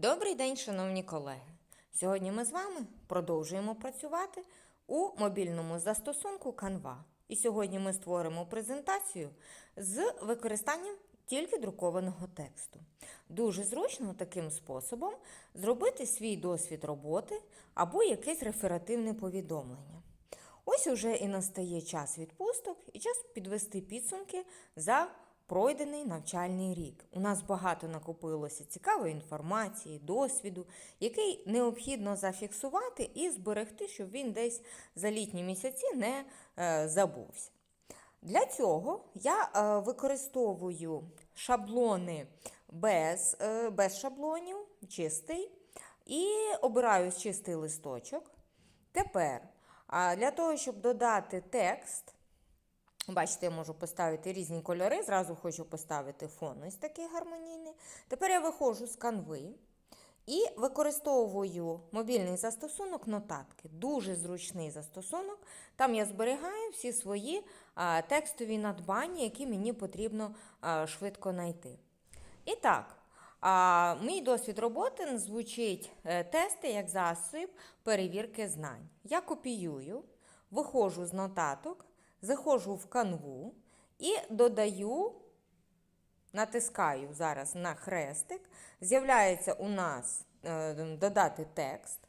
Добрий день, шановні колеги! Сьогодні ми з вами продовжуємо працювати у мобільному застосунку Canva. І сьогодні ми створимо презентацію з використанням тільки друкованого тексту. Дуже зручно таким способом зробити свій досвід роботи або якесь реферативне повідомлення. Ось уже і настає час відпусток і час підвести підсумки за пройдений навчальний рік. У нас багато накопилося цікавої інформації, досвіду, який необхідно зафіксувати і зберегти, щоб він десь за літні місяці не е, забувся. Для цього я е, використовую шаблони без, е, без шаблонів, чистий, і обираю чистий листочок. Тепер, для того, щоб додати текст, бачите, я можу поставити різні кольори. Зразу хочу поставити фон ось такий гармонійний. Тепер я виходжу з канви і використовую мобільний застосунок нотатки. Дуже зручний застосунок. Там я зберігаю всі свої текстові надбання, які мені потрібно швидко знайти. І так, а, мій досвід роботи звучить е, тести як засіб перевірки знань. Я копіюю, виходжу з нотаток, заходжу в канву і додаю, натискаю зараз на хрестик. З'являється у нас е, додати текст.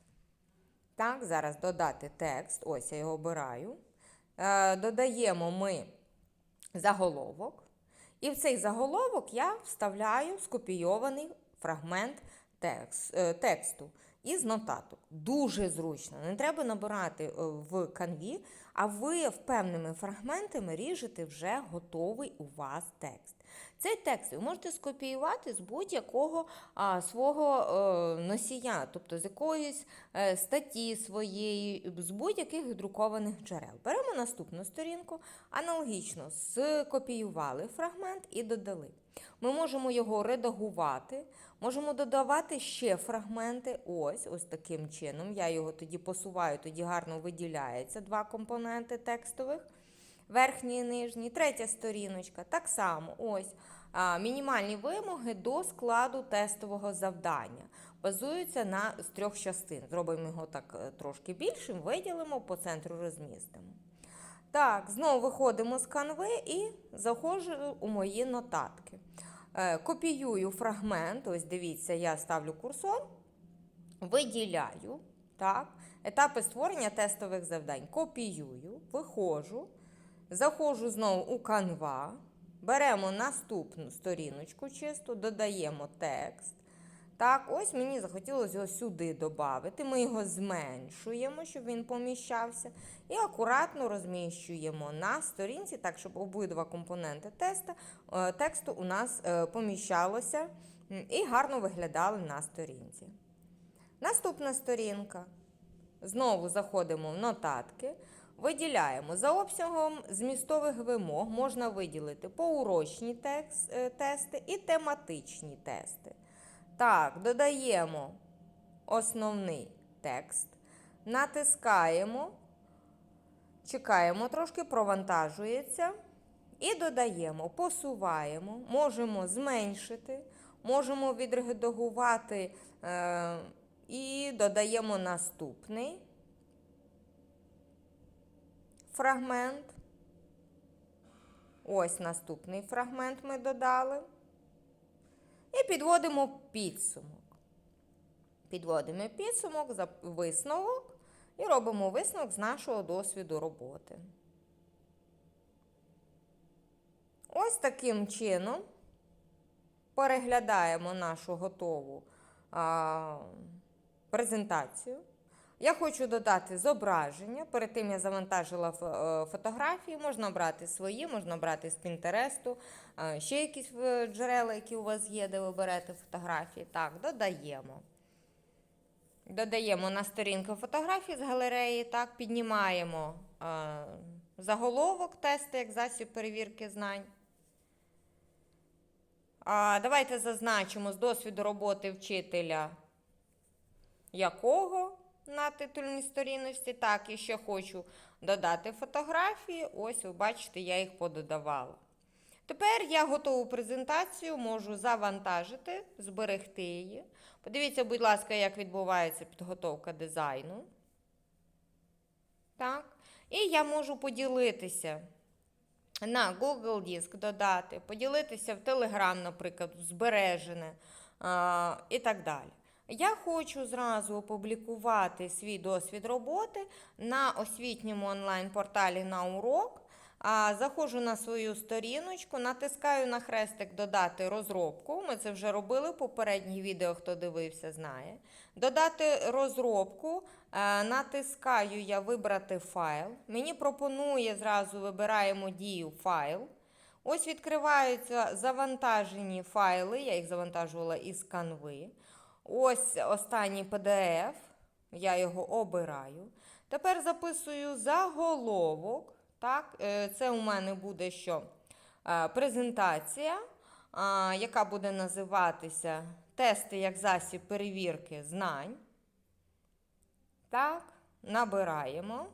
Так, зараз додати текст. Ось я його обираю. Е, додаємо ми заголовок. І в цей заголовок я вставляю скопійований фрагмент текст, тексту із нотаток. Дуже зручно. Не треба набирати е, в канві, а ви певними фрагментами ріжете вже готовий у вас текст. Цей текст ви можете скопіювати з будь-якого свого е, носія, тобто з якоїсь е, статті своєї, з будь-яких друкованих джерел. Беремо наступну сторінку, аналогічно скопіювали фрагмент і додали. Ми можемо його редагувати, можемо додавати ще фрагменти. Ось, ось таким чином. Я його тоді посуваю, тоді гарно виділяється два компоненти текстових. Верхній і нижній, третя сторіночка. Так само ось а, мінімальні вимоги до складу тестового завдання. Базуються на з трьох частин. Зробимо його так е, трошки більшим, виділимо, по центру розмістимо. Так, знову виходимо з канви і заходжу у мої нотатки. Е, Копіюю фрагмент, ось дивіться, я ставлю курсор, виділяю. Так, етапи створення тестових завдань. Копіюю, виходжу, заходжу знову у канва, беремо наступну сторіночку чисту, додаємо текст. Так, ось мені захотілося його сюди додати. Ми його зменшуємо, щоб він поміщався. І акуратно розміщуємо на сторінці, так, щоб обидва компоненти теста, е, тексту у нас е, поміщалося і гарно виглядали на сторінці. Наступна сторінка. Знову заходимо в нотатки. Виділяємо за обсягом змістових вимог можна виділити поурочні текст, е, тести і тематичні тести. Так, додаємо основний текст, натискаємо, чекаємо трошки, провантажується. І додаємо, посуваємо, можемо зменшити, можемо відредагувати е, і додаємо наступний фрагмент. Ось наступний фрагмент ми додали. І підводимо підсумок. Підводимо підсумок, за висновок і робимо висновок з нашого досвіду роботи. Ось таким чином переглядаємо нашу готову а, презентацію. Я хочу додати зображення. Перед тим я завантажила е, фотографії. Можна брати свої, можна брати з Пінтересту, е, ще якісь е, джерела, які у вас є, де ви берете фотографії. Так, додаємо. Додаємо на сторінку фотографії з галереї, так, піднімаємо заголовок тести як засіб перевірки знань. Давайте зазначимо з досвіду роботи вчителя якого на титульній сторінності. Так, і ще хочу додати фотографії. Ось, ви бачите, я їх пододавала. Тепер я готову презентацію можу завантажити, зберегти її. Подивіться, будь ласка, як відбувається підготовка дизайну. Так. І я можу поділитися на Google Диск, додати, поділитися в Telegram, наприклад, збережене а, і так далі. Я хочу зразу опублікувати свій досвід роботи на освітньому онлайн-порталі на урок. Заходжу на свою сторіночку, натискаю на хрестик Додати розробку. Ми це вже робили в попередніх відео, хто дивився, знає. Додати розробку, е, натискаю я Вибрати файл. Мені пропонує зразу вибираємо дію файл. Ось відкриваються завантажені файли, я їх завантажувала із канви. Ось останній PDF, я його обираю. Тепер записую заголовок. Так, е, це у мене буде що? Е, Презентація, яка буде називатися Тести як засіб перевірки знань. Так, набираємо.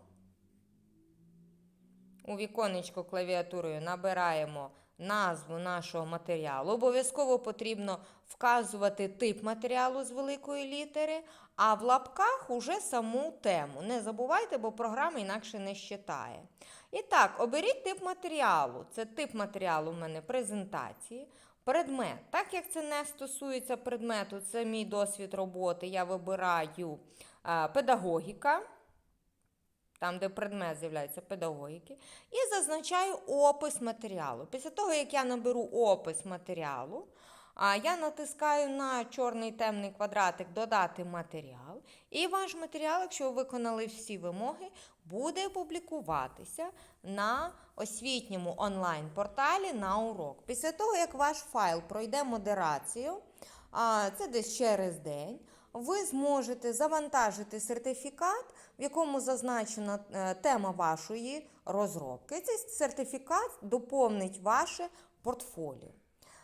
У віконечко клавіатурою набираємо назву нашого матеріалу. Обов'язково потрібно вказувати тип матеріалу з великої літери, а в лапках уже саму тему. Не забувайте, бо програма інакше не считає. І так, оберіть тип матеріалу. Це тип матеріалу в мене презентації. Предмет. Так як це не стосується предмету, це мій досвід роботи. Я вибираю педагогіка там, де предмет з'являється педагогіки, і зазначаю опис матеріалу. Після того, як я наберу опис матеріалу, я натискаю на чорний темний квадратик Додати матеріал. І ваш матеріал, якщо ви виконали всі вимоги, буде публікуватися на освітньому онлайн-порталі на урок. Після того, як ваш файл пройде модерацію, це десь через день, ви зможете завантажити сертифікат, в якому зазначена е, тема вашої розробки. Цей сертифікат доповнить ваше портфоліо.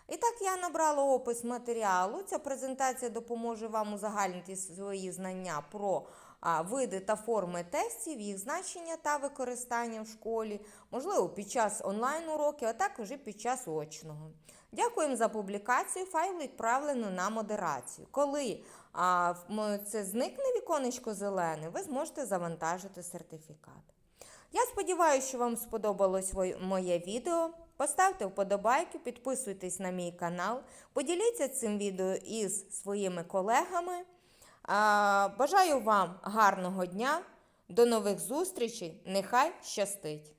І так, я набрала опис матеріалу. Ця презентація допоможе вам узагальнити свої знання про види та форми тестів, їх значення та використання в школі, можливо, під час онлайн-уроків, а також і під час очного. Дякуємо за публікацію. Файл відправлено на модерацію. Коли а, це зникне віконечко зелене, ви зможете завантажити сертифікат. Я сподіваюся, що вам сподобалось моє відео. Поставте вподобайки, підписуйтесь на мій канал, поділіться цим відео із своїми колегами. Бажаю вам гарного дня, до нових зустрічей, нехай щастить!